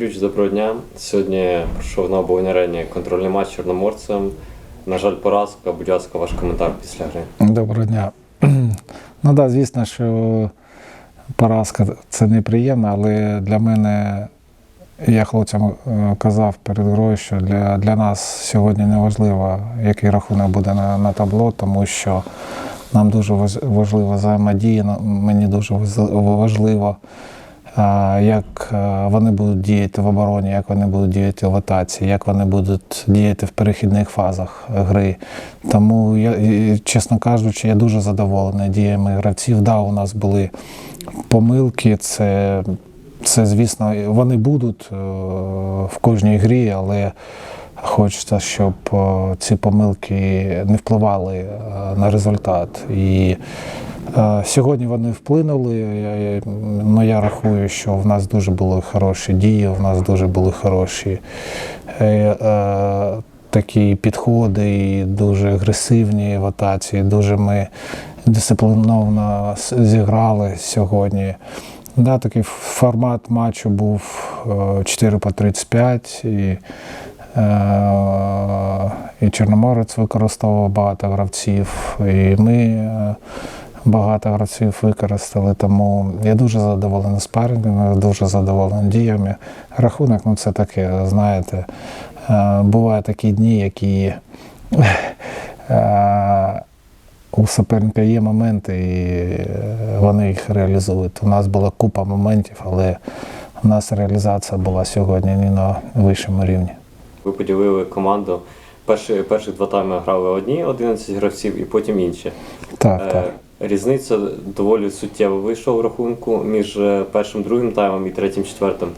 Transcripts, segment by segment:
Ключ, доброго дня. Сьогодні пройшов на обов'язковій арені контрольний матч з чорноморцем. На жаль, поразка. Будь ласка, ваш коментар після гри. Доброго дня. Ну да, звісно, що поразка це неприємно, але для мене, я хлопцям е, казав перед грою, що для, для нас сьогодні не важливо, який рахунок буде на, на табло, тому що нам дуже важлива взаємодія, мені дуже важливо, як вони будуть діяти в обороні, як вони будуть діяти в атаці, як вони будуть діяти в перехідних фазах гри. Тому я, чесно кажучи, я дуже задоволений діями гравців. Да, у нас були помилки, це, це звісно, вони будуть е, в кожній грі, але хочеться, щоб е, ці помилки не впливали е, на результат. І сьогодні вони вплинули. Я, ну, я рахую, що в нас дуже були хороші дії, в нас дуже були хороші. Е, е, Такі підходи і дуже агресивні в атаці, дуже ми дисципліновано зіграли сьогодні. Да, такий формат матчу був е, 4 по 35, і, е, і Чорноморець використовував багато гравців, і ми е, багато гравців використали. Тому я дуже задоволений спарингом, дуже задоволений діями. Рахунок, ну це таке, знаєте, е, бувають такі дні, які. е, у суперника є моменти, і е, вони їх реалізують. У нас була купа моментів, але у нас реалізація була сьогодні не на вищому рівні. Ви поділили команду. Перші, перших два тайми грали одні 11 гравців і потім інші. Так, Е, так. Різниця доволі суттєво вийшла в рахунку між е, першим другим таймом і третім четвертим.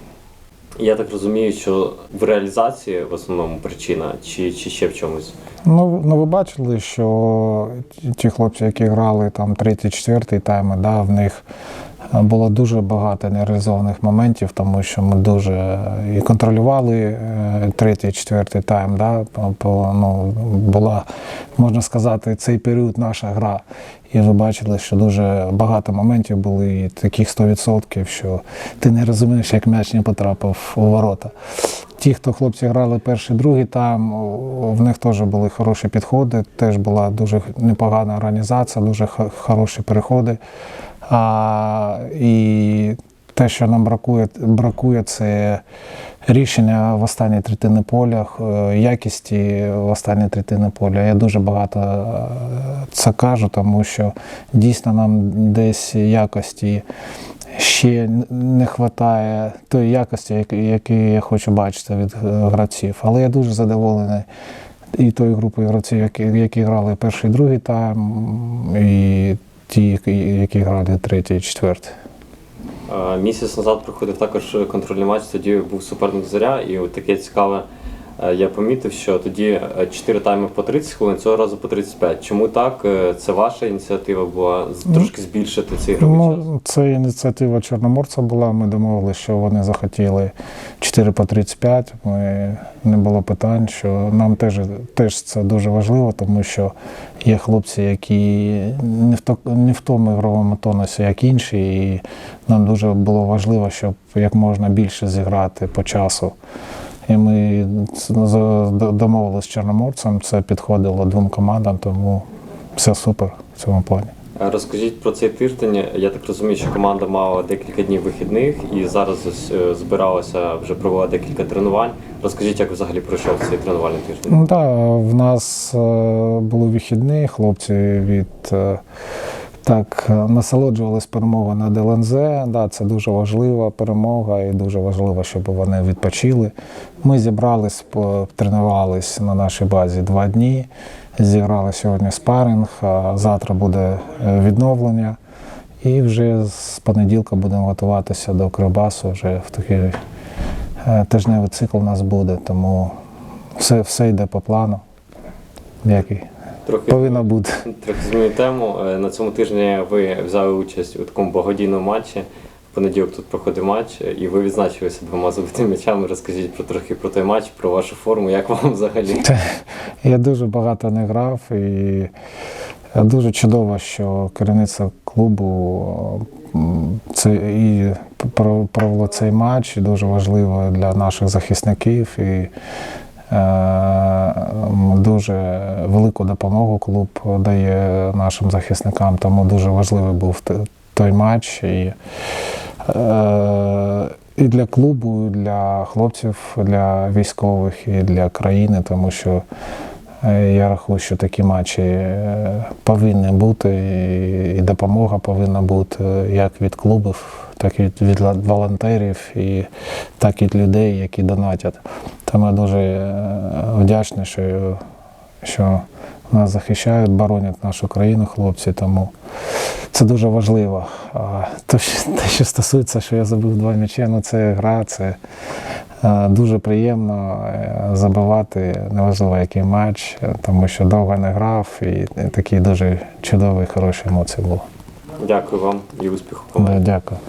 Я так розумію, що в реалізації в основному причина, чи, чи ще в чомусь. Ну, ну ви бачили, що ті- хлопці, які грали там третій, четвертий тайми, да, в них було дуже багато нереалізованих моментів, тому що ми дуже і контролювали е, третій, четвертий тайм. Да, по- ну, була, можна сказати, цей період наша гра. І ви бачили, що дуже багато моментів були і таких 100%, що ти не розумієш, як м'яч не потрапив у ворота. Ті, хто хлопці грали перший, другий там, в них теж були хороші підходи, теж була дуже непогана організація, дуже хороші переходи. А, і те, що нам бракує, бракує, це рішення в останній третини поля, якісті в останній третини поля. Я дуже багато е, це кажу, тому що дійсно нам десь якості ще не вистачає тої якості, яку я хочу бачити від е, гравців. Але я дуже задоволений і тою групою гравців, які, які грали перший, і другий тайм, і ті, які, грали третій, четвертий. Е, Місяць назад проходив також контрольний матч, тоді був суперник зоря, і таке цікаве. е, Я помітив, що тоді 4 тайми по 30 хвилин, цього разу по 35. Чому так? Е, Це ваша ініціатива була трошки збільшити цей ігровий час? Ну, це ініціатива Чорноморця була. Ми домовилися, що вони захотіли 4 по 35. Ми, не було питань, що нам теж, теж це дуже важливо, тому що є хлопці, які не в, то- не в тому ігровому тонусі, як інші, і нам дуже було важливо, щоб як можна більше зіграти по часу. І ми домовилися з Чорноморцем, це підходило двом командам, тому все супер в цьому плані. Е, Розкажіть про цей тиждень. Я так розумію, що команда мала декілька днів вихідних і зараз ось, е, збиралася, вже провела декілька тренувань. Розкажіть, як взагалі пройшов цей тренувальний тиждень? Ну так, в нас е, були вихідні, хлопці від так е, насолоджувались перемогою над ЛНЗ. Да, це дуже важлива перемога і дуже важливо, щоб вони відпочили. Ми зібрались, тренувались на нашій базі два дні. Зіграли сьогодні спаринг, а завтра буде е, відновлення. І вже з понеділка будемо готуватися до Кривбасу. Вже в такий е, тижневий цикл у нас буде, тому все, все йде по плану, який Трохи повинно бути. трохи зміню тему. Е, На цьому тижні ви взяли участь у такому благодійному матчі. В понеділок тут проходив матч, е, і ви відзначилися двома забитими м'ячами. Розкажіть про трохи про той матч, про вашу форму, як вам взагалі? Я дуже багато не грав і Е, Дуже чудово, що керівництво клубу це і провело цей матч, і дуже важливо для наших захисників. І дуже велику допомогу клуб дає нашим захисникам, тому дуже важливий був той матч. І, е, і для клубу, і для хлопців, для військових, і для країни, тому що Е, Я рахую, що такі матчі е, повинні бути, і допомога повинна бути як від клубів, так і від волонтерів, і так і від людей, які донатять. Тому я дуже е, вдячний, що, що нас захищають, боронять нашу країну, хлопці. Тому це дуже важливо. А те, що, те, що стосується, що я забив два м'ячі, ну це гра, це е, дуже приємно е, забивати, неважливо який матч, тому що довго не грав і, і такі дуже чудові, хороші емоції були. Дякую вам і успіху. Да, дякую.